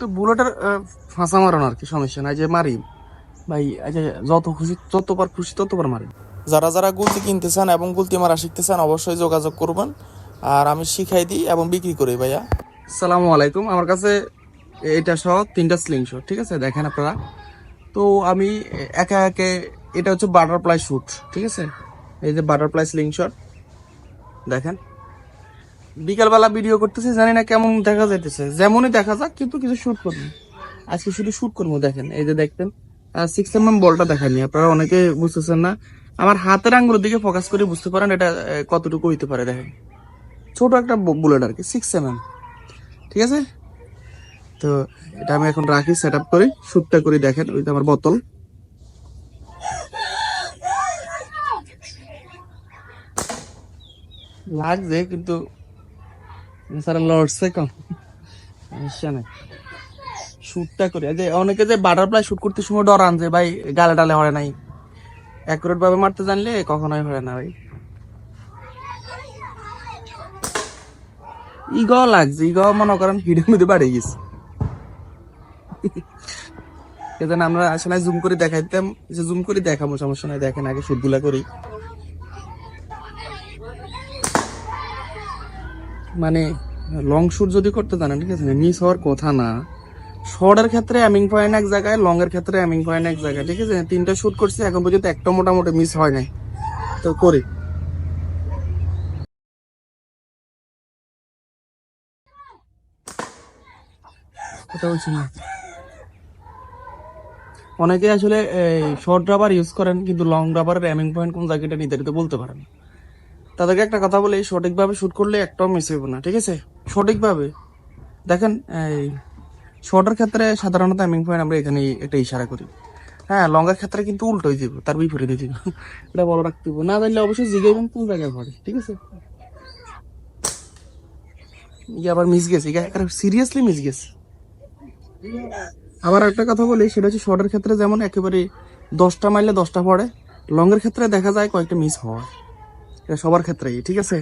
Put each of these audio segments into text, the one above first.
তো বুলেটের ফাঁসা মারানো আর কি সমস্যা নাই যে মারি। ভাই যে যত খুশি যতবার খুশি ততবার মারি। যারা যারা গুলতি কিনতে চান এবং গুলতি মারা শিখতে চান অবশ্যই যোগাযোগ করবেন। আর আমি শিখাই দিই এবং বিক্রি করি ভাইয়া। সালামু আলাইকুম। আমার কাছে এটা সহ তিনটা স্লিং শট ঠিক আছে? দেখেন আপনারা। তো আমি একা একে এটা হচ্ছে বাটারফ্লাই শুট ঠিক আছে? এই যে বাটারফ্লাই স্লিং শট দেখেন। বিকালবেলা ভিডিও করতেছি, জানি না কেমন দেখা যাইতেছে। যেমনই দেখা যাক, কিন্তু কিছু শুট করব। আজকে শুধু শুট করব, দেখেন, এই যে দেখতেন। সিক্স এম এম বলটা দেখায়নি, আপনারা অনেকে বুঝতেছেন না। আমার হাতের আঙ্গুলের দিকে ফোকাস করে বুঝতে পারেন এটা কতটুকু হইতে পারে, দেখেন। ছোট একটা বুলেট আর কি সিক্স এম এম ঠিক আছে? তো এটা আমি এখন রাখি সেট আপ করি শুটটা করি, দেখেন, ওই আমার বোতল। লাগছে, কিন্তু স্যার লড়ছে কম। সমস্যা নেই। শুটটা করি। যে অনেকে যে বাটারফ্লাই শুট করতে সময় ডরান যে, ভাই, গালে টালে হয় নাই। অ্যাকুরেট ভাবে মারতে জানলে কখনোই হয় না, ভাই। ইগো লাগছে ইগো মনে করেন হিডের মধ্যে বাড়ে গেছে। এজন্য আমরা আসলে জুম করে দেখাইতাম, যে জুম করে দেখাবো, সমস্যা নাই, দেখেন আগে শুটগুলা করি। মানে লং শুট যদি করতে জানেন, ঠিক আছে? মিস হওয়ার কথা না। শর্টের ক্ষেত্রে অ্যামিং পয়েন্ট এক জায়গায় লং এর ক্ষেত্রে অ্যামিং পয়েন্ট এক জায়গায়, ঠিক আছে? তিনটা শুট করছি, এখন পর্যন্ত একটা মোটামুটি মিস হয় নাই। তো করি। অনেকে আসলে শর্ট রাবার ইউজ করেন, কিন্তু লং রাবারের অ্যামিং পয়েন্ট কোন জায়গাটা নির্ধারিত বলতে পারেন। তাদেরকে একটা কথা বলি, সঠিকভাবে শ্যুট করলে একটাও মিস হইব না, ঠিক আছে? সঠিকভাবে। দেখেন, এই শর্টের ক্ষেত্রে সাধারণত অ্যামিং পয়েন্ট আমরা এখানে একটা ইশারা করি। হ্যাঁ লঙ্গের ক্ষেত্রে কিন্তু উল্টোই দিব, তার বিপরীতে দিব। এটা বড় রাখতে। না জানলে অবশ্যই জিগাইবেন কোন জায়গায় পড়ে ঠিক আছে? আবার মিস গেছে সিরিয়াসলি মিস গেছে। আবার একটা কথা বলি, সেটা হচ্ছে শর্টের ক্ষেত্রে যেমন একেবারে দশটা মাইলে দশটা পড়ে লংয়ের ক্ষেত্রে দেখা যায় কয়েকটা মিস হয়। সবার ক্ষেত্রেই, ঠিক আছে?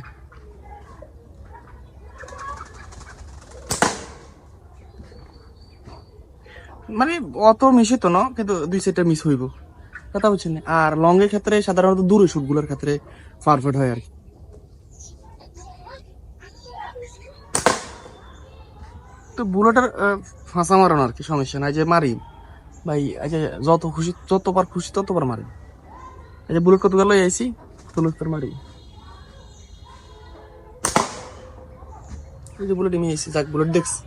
মানে অত মিশে তো না, কিন্তু দুই সেটটা মিস হইব। কথা বলছেন আর লং এর ক্ষেত্রে সাধারণত দূরে শুটগুলোর ক্ষেত্রে পারফেক্ট হয় আর কি। তো বুলেটের ফাঁসা মারানো আর কি, সমস্যা নাই, যে মারি। ভাই যে যত খুশি, যতবার খুশি ততবার মারি। আচ্ছা বুলেট কত গেল আইসি বুলেট মারি। এই যে বুলেট আমি আইসি যাক বুলেট দেখছি।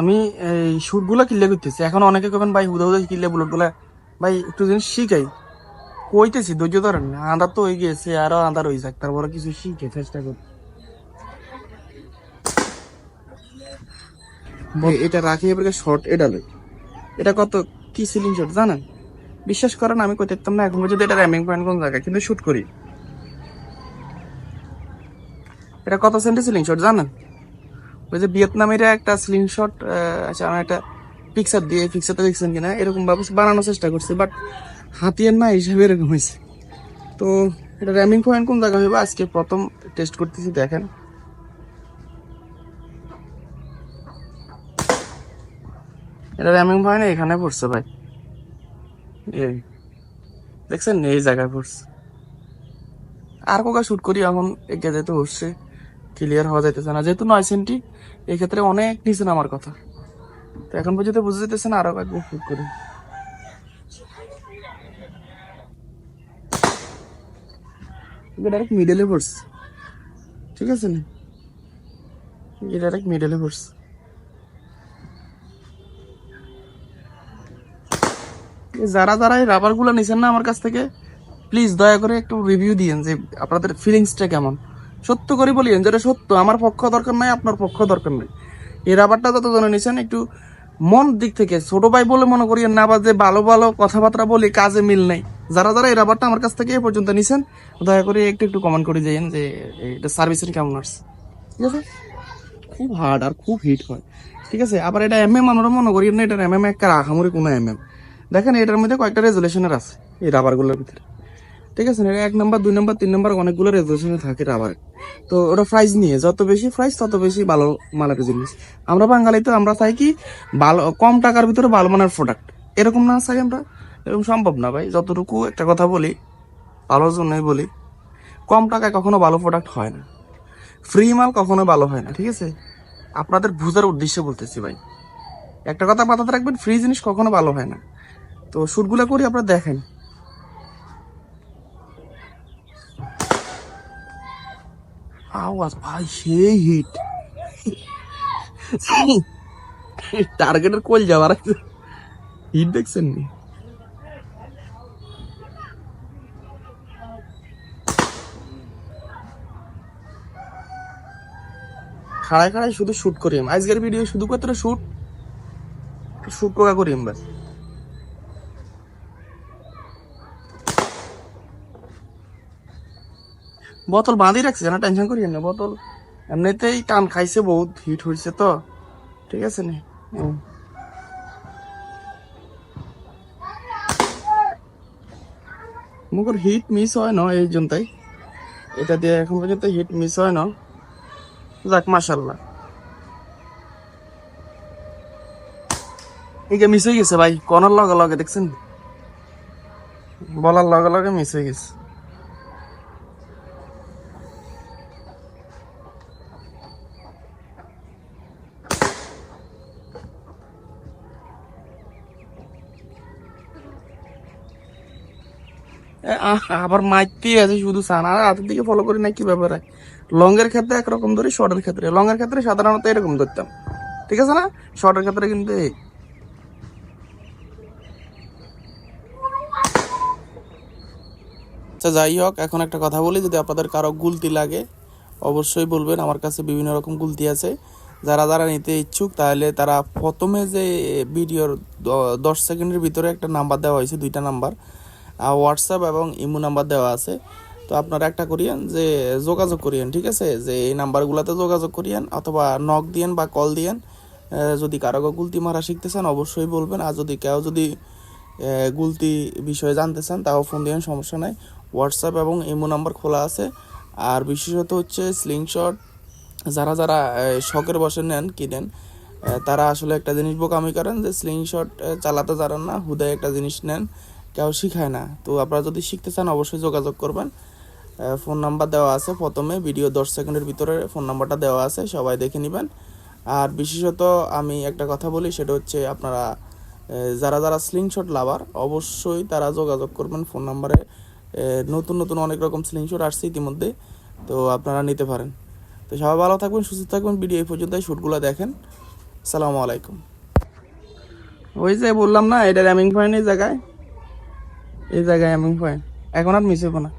আমি, এই শুটগুলো কিনলে করতেছি। এখন অনেকে কবেন ভাই, হুদা হুদা কিনলে বুলেটগুলা ভাই, একটু জিনিস শিখাই। কইতেছি, ধৈর্য ধরেন না, আন্ধার তো হয়ে গেছে আরও আন্ধার হয়ে যাক, তারপরে কিছু শিখে চেষ্টা করি। এটা রাখি, এবার শর্ট এটা লই। এটা কত? কি সিলিং শট জানেন? বিশ্বাস করেন, আমি কই দেখতাম না, এখন যদি এটা র্যামিং পয়েন্ট কোন জায়গায়, কিন্তু শুট করি। এটা কত সেন্টি সিলিং শট জানেন? ওই যে ভিয়েতনামের একটা স্লিং শট আচ্ছা আমি একটা পিকচার দিয়ে পিকচারটা দেখছেন কিনা, এরকম ভাবে বানানোর চেষ্টা করছি বাট হাতিয়ার না হিসাবে এরকম হয়েছে। তো, এটা র্যামিং পয়েন্ট কোন জায়গায় হইবে? আজকে প্রথম টেস্ট করতেছি, দেখেন। এটা র্যামিং পয়েন্ট এখানে পড়ছে ভাই। এই, দেখছেন এই জায়গায় পড়ছে। আর কোকা শুট করি, এখন এগিয়ে যেতে বসছে। ক্লিয়ার হওয়া যাইতেছে না। যেহেতু নয় সেন্টি, এই ক্ষেত্রে অনেক নিচে আমার কথা। তো এখন পর্যন্ত বুঝে যেতেছে না, আরও একবার শুট করি। ডাইরেক্ট মিডলে পড়ছে। ঠিক আছে না? ডাইরেক্ট মিডলে পড়ছে। যারা যারা এই রাবারগুলো নিছেন না আমার কাছ থেকে প্লিজ দয়া করে একটু রিভিউ দিয়েন যে আপনাদের ফিলিংসটা কেমন। সত্য করে বলিয়েন যেটা সত্য, আমার পক্ষ দরকার নাই, আপনার পক্ষ দরকার নাই। এই রাবারটা যত জন নিছেন, একটু মন দিক থেকে, ছোট ভাই বলে মনে করিয়েন না, বা যে ভালো ভালো কথাবার্তা বলি, কাজে মিল নেই। যারা যারা এই রাবারটা আমার কাছ থেকে এ পর্যন্ত নিছেন, দয়া করে একটু একটু কমেন্ট করে যাইন যে এটা সার্ভিসের কেমন আসছে। ঠিক আছে? খুব হার্ড আর খুব হিট হয়। ঠিক আছে? আবার এটা এম এম আমরা মনে করি না এটা এম এম একটা রাখামরি কোনো এম এম দেখেন এটার মধ্যে কয়েকটা রেজুলেশনের আছে, এই রাবারগুলোর ভিতরে। ঠিক আছে এক নম্বর দুই নম্বর তিন নম্বর অনেকগুলো রেজুলেশনে থাকে রাবার তো ওরা প্রাইস নিয়ে, যত বেশি প্রাইস তত বেশি ভালো মানের জিনিস আমরা বাঙালি তো, আমরা চাই কি, ভালো, কম টাকার ভিতরে ভালো মানের প্রোডাক্ট এরকম না চাই আমরা, এরকম সম্ভব না ভাই। যতটুকু একটা কথা বলি, ভালোর জন্যই বলি, কম টাকায় কখনো ভালো প্রোডাক্ট হয় না। ফ্রি মাল কখনো ভালো হয় না, ঠিক আছে? আপনাদের বুঝার উদ্দেশ্যে বলতেছি ভাই। একটা কথা মাথাতে রাখবেন ফ্রি জিনিস কখনো ভালো হয় না। তো শুটগুলো করি, আপনারা দেখেন। আওয়াজ, ভাই, সেই হিট। টার্গেটের কোল যাওয়ার হিট দেখছেন নি? খাড়ায় খাড়ায় শুধু শুট করি। আজকের ভিডিও শুধু কত শুট শুট কোকা করি ব্যাস বোতল বাঁধি রাখছে না টেনশন করি না, বোতল এমনিতেই টান খাইছে, বহুত হিট হয়েছে তো। ঠিক আছে নি। মুখের হিট মিস হয় না এই জন্যই এটা দিয়ে এখন পর্যন্ত হিট মিস হয় না। যাক মাশাল্লাহ এইটা মিস হয়ে গেছে ভাই কনার লগে লগে, দেখছেন? বলার লগে লগে মিস হয়ে গেছে। আবার মাইতে আছে শুধু সান। আর হাতের দিকে ফলো করি না, কি ব্যাপার? ব্যাপারে লংয়ের ক্ষেত্রে একরকম ধরি শর্টের ক্ষেত্রে। লংয়ের ক্ষেত্রে সাধারণত এরকম ধরতাম। ঠিক আছে না? শর্টের ক্ষেত্রে কিন্তু আচ্ছা যাই হোক, এখন একটা কথা বলি, যদি আপনাদের কারও গুলতি লাগে, অবশ্যই বলবেন, আমার কাছে বিভিন্ন রকম গুলতি আছে। যারা যারা নিতে ইচ্ছুক, তাহলে তারা প্রথমে যে ভিডিওর দশ সেকেন্ডের ভিতরে একটা নাম্বার দেওয়া হয়েছে, দুইটা নাম্বার হোয়াটসঅ্যাপ এবং ইমো নাম্বার দেওয়া আছে। তো আপনারা একটা করিয়েন যে যোগাযোগ করিয়েন, ঠিক আছে? যে এই নাম্বারগুলোতে যোগাযোগ করিয়েন অথবা নক দিয়েন বা কল দিয়েন। যদি কারও গুলতি মারা শিখতে চান, অবশ্যই বলবেন। আর যদি কেউ যদি গুলতি বিষয়ে জানতে চান, তাও ফোন দিবেন সমস্যা নাই। হোয়াটসঅ্যাপ এবং ইমো নাম্বার খোলা আছে। আর বিশেষত হচ্ছে স্লিংশট যারা যারা শখের বসে নেন, কিনেন তারা আসলে একটা জিনিস বোকামি করেন যে স্লিংশট চালাতে জানেন না, হুদায় একটা জিনিস নেন। কেউ শিখায় না। তো আপনারা যদি শিখতে চান, অবশ্যই যোগাযোগ করবেন। ফোন নাম্বার দেওয়া আছে প্রথমে। ভিডিও দশ সেকেন্ডের ভিতরে ফোন নাম্বারটা দেওয়া আছে, সবাই দেখে নেবেন। আর বিশেষত আমি একটা কথা বলি, সেটা হচ্ছে আপনারা যারা যারা স্লিংশট লাভার অবশ্যই তারা যোগাযোগ করবেন ফোন নাম্বারে। নতুন নতুন অনেক রকম স্লিংশট আসছে ইতিমধ্যে, তো আপনারা নিতে পারেন। তো সবাই ভালো থাকবেন, সুস্থ থাকবেন। ভিডিও এই পর্যন্ত শ্যুটগুলো দেখেন। আসসালামু আলাইকুম। ওই যে বললাম না, এটা র্যামিং এই জায়গায়। এই জায়গায় র্যামিং পয়েন্ট এখন আর মিস হব না।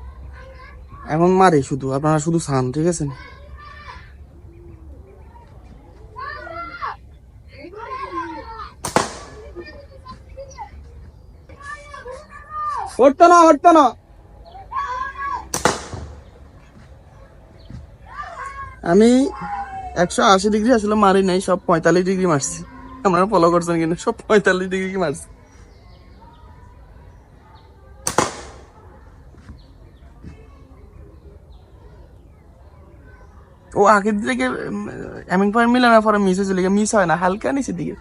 এখন মারে শুধু, আপনারা শুধু সান ঠিক আছে? হটতো না হটতো না। আমি একশো আশি ডিগ্রি আসলে মারি নাই, সব পঁয়তাল্লিশ ডিগ্রি মারছি। আপনারা ফলো করছেন কিন্তু সব পঁয়তাল্লিশ ডিগ্রি মারছি। ও আগের দিকে এমিং পয়েন্ট না পরে মিস হয়েছিল মিস হয় না, হালকা নিচের দিকে।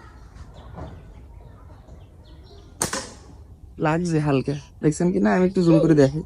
লাগছে হালকা। দেখছেন কি না? আমি একটু জুম করে দেখি।